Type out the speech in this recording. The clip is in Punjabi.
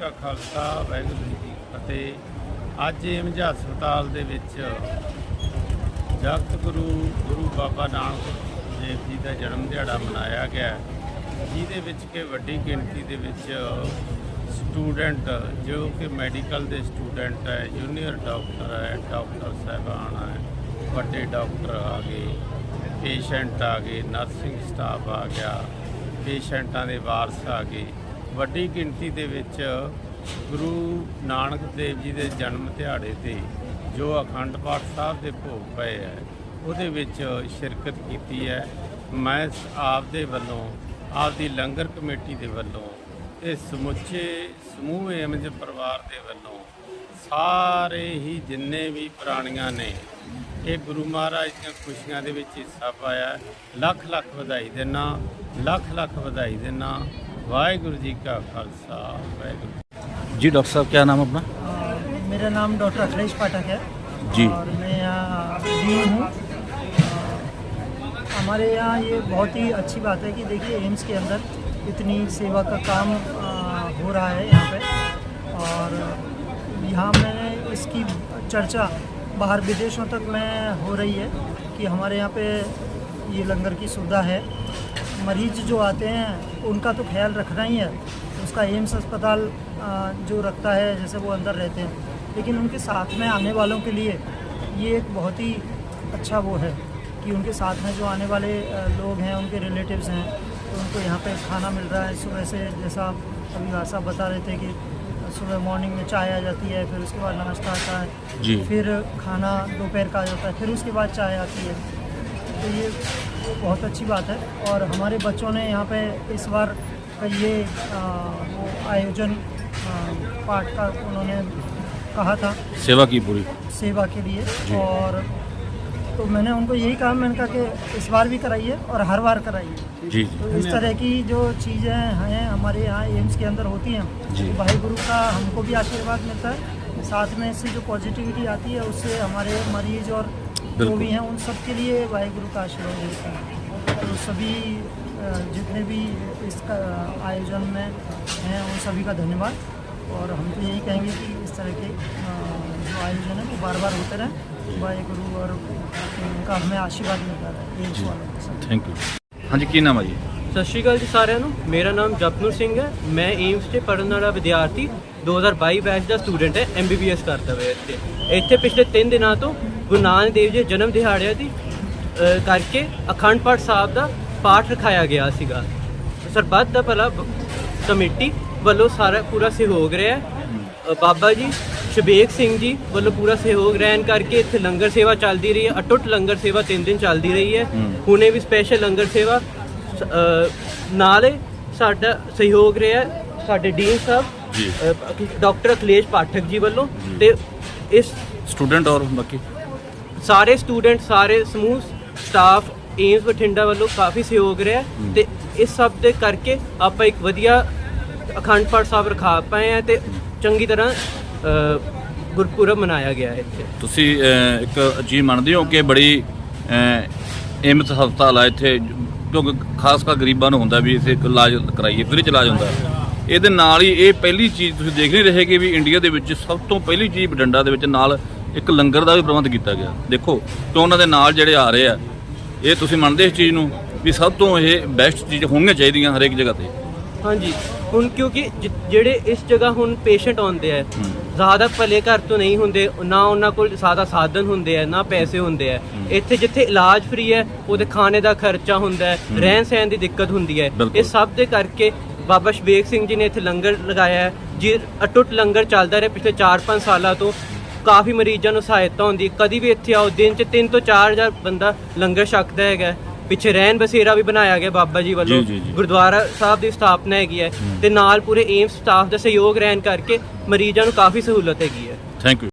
ਕਾ ਖਾਲਸਾ, ਵਾਹਿਗੁਰੂ ਜੀ ਕੀ ਫਤਿਹ। ਅੱਜ ਏਮਜ ਹਸਪਤਾਲ ਦੇ ਵਿੱਚ ਜਗਤ ਗੁਰੂ ਗੁਰੂ ਬਾਬਾ ਨਾਨਕ ਦੇਵ ਜੀ ਦਾ ਜਨਮ ਦਿਹਾੜਾ ਮਨਾਇਆ ਗਿਆ ਜਿਹਦੇ ਵਿੱਚ ਕਿ ਵੱਡੀ ਗਿਣਤੀ ਦੇ ਵਿੱਚ ਸਟੂਡੈਂਟ, ਜੋ ਕਿ ਮੈਡੀਕਲ ਦੇ ਸਟੂਡੈਂਟ ਹੈ, ਜੂਨੀਅਰ ਡਾਕਟਰ ਹੈ, ਡਾਕਟਰ ਸਾਹਿਬਾਨ ਹੈ, ਵੱਡੇ ਡਾਕਟਰ ਆ ਗਏ, ਪੇਸ਼ੈਂਟ ਆ ਗਏ, ਨਰਸਿੰਗ ਸਟਾਫ ਆ ਗਿਆ, ਪੇਸ਼ੈਂਟਾਂ ਦੇ ਵਾਰਸ ਆ ਗਏ। ਵੱਡੀ ਗਿਣਤੀ ਦੇ ਵਿੱਚ ਗੁਰੂ ਨਾਨਕ ਦੇਵ ਜੀ ਦੇ ਜਨਮ ਦਿਹਾੜੇ ਤੇ ਜੋ ਅਖੰਡ ਪਾਠ ਸਾਹਿਬ ਦੇ ਭੋਗ ਪਏ ਹੈ, ਉਹਦੇ ਵਿੱਚ ਸ਼ਿਰਕਤ ਕੀਤੀ ਹੈ। ਮੈਂ ਆਪ ਦੇ ਵੱਲੋਂ, ਆਪ ਦੀ ਲੰਗਰ ਕਮੇਟੀ ਦੇ ਵੱਲੋਂ ਇਹ ਸਮੁੱਚੇ ਸਮੂਹ ਏਮਜ ਪਰਿਵਾਰ ਦੇ ਵੱਲੋਂ ਸਾਰੇ ਹੀ ਜਿੰਨੇ ਵੀ ਪ੍ਰਾਣੀਆਂ ਨੇ, ਇਹ ਗੁਰੂ ਮਹਾਰਾਜ ਦੀਆਂ ਖੁਸ਼ੀਆਂ ਦੇ ਵਿੱਚ ਹਿੱਸਾ ਪਾਇਆ। ਲੱਖ ਲੱਖ ਵਧਾਈ ਦੇਣਾ ਲੱਖ ਲੱਖ ਵਧਾਈ ਦੇਣਾ ਵਾਹਿਗੁਰੂ ਜੀ ਕਾ ਖਾਲਸਾ ਵਾਹਿਗੁਰੂ जी डॉक्टर साहब क्या नाम अपना अ, मेरा नाम डॉक्टर अखिलेश पाठक है जी और मैं यहाँ डीन हूँ अ, हमारे यहाँ ये बहुत ही अच्छी बात है कि देखिए एम्स के अंदर इतनी सेवा का काम अ, हो रहा है यहाँ पे और यहाँ मैंने इसकी चर्चा बाहर विदेशों तक में हो रही है कि हमारे यहाँ पे ये लंगर की सुविधा है मरीज़ जो आते हैं उनका तो ख्याल रखना ही है। उसका एम्स अस्पताल जो रखता है जैसे वो अंदर रहते हैं। लेकिन उनके साथ में आने वालों के लिए ये एक बहुत ही अच्छा वो है कि उनके साथ में जो आने वाले लोग हैं उनके रिलेटिव्स हैं तो उनको यहाँ पे खाना मिल रहा है। सुबह से जैसा अभी भाई साहब बता रहे थे कि सुबह मॉर्निंग में चाय आ जाती है फिर उसके बाद नाश्ता आता है। फिर खाना दोपहर का आ जाता है फिर उसके बाद चाय आती है। तो ये बहुत अच्छी बात है और हमारे बच्चों ने यहाँ पे इस बार का ये आ, वो आयोजन पाठ का उन्होंने कहा था। सेवा की पूरी। सेवा के लिए और तो मैंने उनको यही कहा मैंने कहा कि इस बार भी कराइए और हर बार कराइए। जी तो इस तरह की जो चीज़ें हैं हमारे यहाँ एम्स के अंदर होती हैं। तो भाई गुरु का हमको भी आशीर्वाद मिलता है। साथ में इससे जो पॉजिटिविटी आती है उससे हमारे मरीज़ और जो भी हैं उन सब के लिए वाहेगुरु का आशीर्वाद मिलता है। और सभी जितने भी इस आयोजन में हैं उन सभी का धन्यवाद। और हम तो यही कहेंगे कि इस तरह के जो आयोजन है वो बार बार होते रहें। वाहेगुरु और उनका हमें आशीर्वाद मिलता रहा। है। Thank you. हाँ जी की नाम है जी ਸਤਿ ਸ਼੍ਰੀ ਅਕਾਲ ਜੀ ਸਾਰਿਆਂ ਨੂੰ। ਮੇਰਾ ਨਾਮ ਜਪਨੂਰ ਸਿੰਘ ਹੈ। ਮੈਂ ਏਮਸ 'ਚ ਪੜ੍ਹਨ ਵਾਲਾ ਵਿਦਿਆਰਥੀ। 2022 ਬੈਚ ਦਾ ਸਟੂਡੈਂਟ ਹੈ। ਐਮਬੀਬੀਐਸ ਕਰਦਾ ਹੋਇਆ ਇੱਥੇ। ਇੱਥੇ ਪਿਛਲੇ 3 ਦਿਨਾਂ ਤੋਂ ਗੁਰੂ ਨਾਨਕ ਦੇਵ ਜੀ ਜਨਮ ਦਿਹਾੜਿਆਂ ਦੀ ਕਰਕੇ ਅਖੰਡ ਪਾਠ ਸਾਹਿਬ ਦਾ ਪਾਠ ਰਖਾਇਆ ਗਿਆ ਸੀਗਾ। ਸਰਬੱਤ ਦਾ ਭਲਾ ਕਮੇਟੀ ਵੱਲੋਂ ਸਾਰਾ ਪੂਰਾ ਸਹਿਯੋਗ ਰਿਹਾ ਬਾਬਾ ਜੀ ਸ਼ਬੇਕ ਸਿੰਘ ਜੀ ਵੱਲੋਂ ਪੂਰਾ ਸਹਿਯੋਗ ਰਹਿਣ ਕਰਕੇ ਇੱਥੇ ਲੰਗਰ ਸੇਵਾ ਚੱਲਦੀ ਰਹੀ ਹੈ। ਅਟੁੱਟ ਲੰਗਰ ਸੇਵਾ 3 ਦਿਨ ਚੱਲਦੀ ਰਹੀ ਹੈ। ਹੁਣੇ ਵੀ ਸਪੈਸ਼ਲ ਲੰਗਰ ਸੇਵਾ ਨਾਲੇ ਸਾਡਾ ਸਹਿਯੋਗ ਰਿਹਾ ਸਾਡੇ ਡੀਨ ਸਾਹਿਬ ਜੀ। ਡਾਕਟਰ ਅਖਿਲੇਸ਼ ਪਾਠਕ ਜੀ ਵੱਲੋਂ ਤੇ ਇਸ ਸਟੂਡੈਂਟ ਔਰ ਬਾਕੀ? ਸਾਰੇ ਸਟੂਡੈਂਟ ਸਾਰੇ ਸਮੂਹ ਸਟਾਫ ਏਮਸ ਬਠਿੰਡਾ ਵੱਲੋਂ ਕਾਫੀ ਸਹਿਯੋਗ ਰਿਹਾ ਤੇ ਇਸ ਸਭ ਦੇ ਕਰਕੇ ਆਪਾਂ ਇੱਕ ਵਧੀਆ ਅਖੰਡ ਪਾਠ ਸਾਹਿਬ ਰਖਾ ਪਾਏ ਆ ਤੇ ਚੰਗੀ ਤਰ੍ਹਾਂ ਗੁਰਪੁਰਬ ਮਨਾਇਆ ਗਿਆ ਹੈ ਇੱਥੇ। ਤੁਸੀਂ ਇੱਕ ਚੀਜ਼ ਮੰਨਦੇ ਹੋ ਕਿ ਬੜੀ ਏਮਸ ਹਸਪਤਾਲ ਆ ਇੱਥੇ ਕਿਉਂਕਿ ਖਾਸ ਕਰ ਗਰੀਬਾਂ ਨੂੰ ਹੁੰਦਾ ਵੀ ਇਸੇ ਇਲਾਜ ਕਰਾਈਏ ਫ੍ਰੀ ਇਲਾਜ ਹੁੰਦਾ। ਇਹਦੇ ਨਾਲ ਹੀ ਇਹ ਪਹਿਲੀ ਚੀਜ਼ ਤੁਸੀਂ ਦੇਖ ਨਹੀਂ ਰਹੇ ਕਿ ਵੀ ਇੰਡੀਆ ਦੇ ਵਿੱਚ ਸਭ ਤੋਂ ਪਹਿਲੀ ਚੀਜ਼ ਬਠਿੰਡਾ ਦੇ ਵਿੱਚ ਨਾਲ ਇੱਕ ਲੰਗਰ ਦਾ ਵੀ ਪ੍ਰਬੰਧ ਕੀਤਾ ਗਿਆ। ਦੇਖੋ ਕਿ ਉਹਨਾਂ ਦੇ ਨਾਲ ਜਿਹੜੇ ਆ ਰਹੇ ਆ ਇਹ ਤੁਸੀਂ ਮੰਨਦੇ ਇਸ ਚੀਜ਼ ਨੂੰ ਵੀ ਸਭ ਤੋਂ ਇਹ ਬੈਸਟ ਚੀਜ਼ ਹੋਣੀਆਂ ਚਾਹੀਦੀਆਂ ਹਰੇਕ ਜਗ੍ਹਾ ਤੇ। ਹਾਂਜੀ ਹੁਣ ਕਿਉਂਕਿ ਜਿਹੜੇ ਇਸ ਜਗ੍ਹਾ ਹੁਣ ਪੇਸ਼ੈਂਟ ਆਉਂਦੇ ਆ ਜ਼ਿਆਦਾ ਭਲੇ ਘਰ ਤੋਂ ਨਹੀਂ ਹੁੰਦੇ ਨਾ ਉਹਨਾਂ ਕੋਲ ਜ਼ਿਆਦਾ ਸਾਧਨ ਹੁੰਦੇ ਆ ਨਾ ਪੈਸੇ ਹੁੰਦੇ ਆ। ਇੱਥੇ ਜਿੱਥੇ ਇਲਾਜ ਫ੍ਰੀ ਹੈ ਉਹਦੇ ਖਾਣੇ ਦਾ ਖਰਚਾ ਹੁੰਦਾ ਹੈ ਰਹਿਣ ਸਹਿਣ ਦੀ ਦਿੱਕਤ ਹੁੰਦੀ ਹੈ। ਇਹ ਸਭ ਦੇ ਕਰਕੇ ਬਾਬਾ ਸ਼ਵੇਕ ਸਿੰਘ ਜੀ ਨੇ ਇੱਥੇ ਲੰਗਰ ਲਗਾਇਆ ਹੈ ਜੀ ਅਟੁੱਟ ਲੰਗਰ ਚੱਲਦਾ ਰਿਹਾ ਪਿਛਲੇ 4-5 ਸਾਲਾਂ ਤੋਂ। ਕਾਫੀ ਮਰੀਜ਼ਾਂ ਨੂੰ ਸਹਾਇਤਾ ਹੁੰਦੀ ਕਦੀ ਵੀ ਇੱਥੇ ਆਓ ਦਿਨ 'ਚ 3 ਤੋਂ 4000 ਬੰਦਾ ਲੰਗਰ ਛਕਦਾ ਹੈਗਾ ਪਿੱਛੇ ਰਹਿਣ ਬਸੇਰਾ ਵੀ ਬਣਾਇਆ ਗਿਆ ਬਾਬਾ ਜੀ ਵੱਲੋਂ। ਜੀ, ਜੀ, ਜੀ। ਗੁਰਦੁਆਰਾ ਸਾਹਿਬ ਦੀ ਸਥਾਪਨਾ ਹੈਗੀ ਹੈ ਤੇ ਨਾਲ ਪੂਰੇ ਏਮਸ ਸਟਾਫ ਦਾ ਸਹਿਯੋਗ ਰਹਿਣ ਕਰਕੇ ਮਰੀਜ਼ਾਂ ਨੂੰ ਕਾਫੀ ਸਹੂਲਤ ਹੈਗੀ ਹੈ। Thank you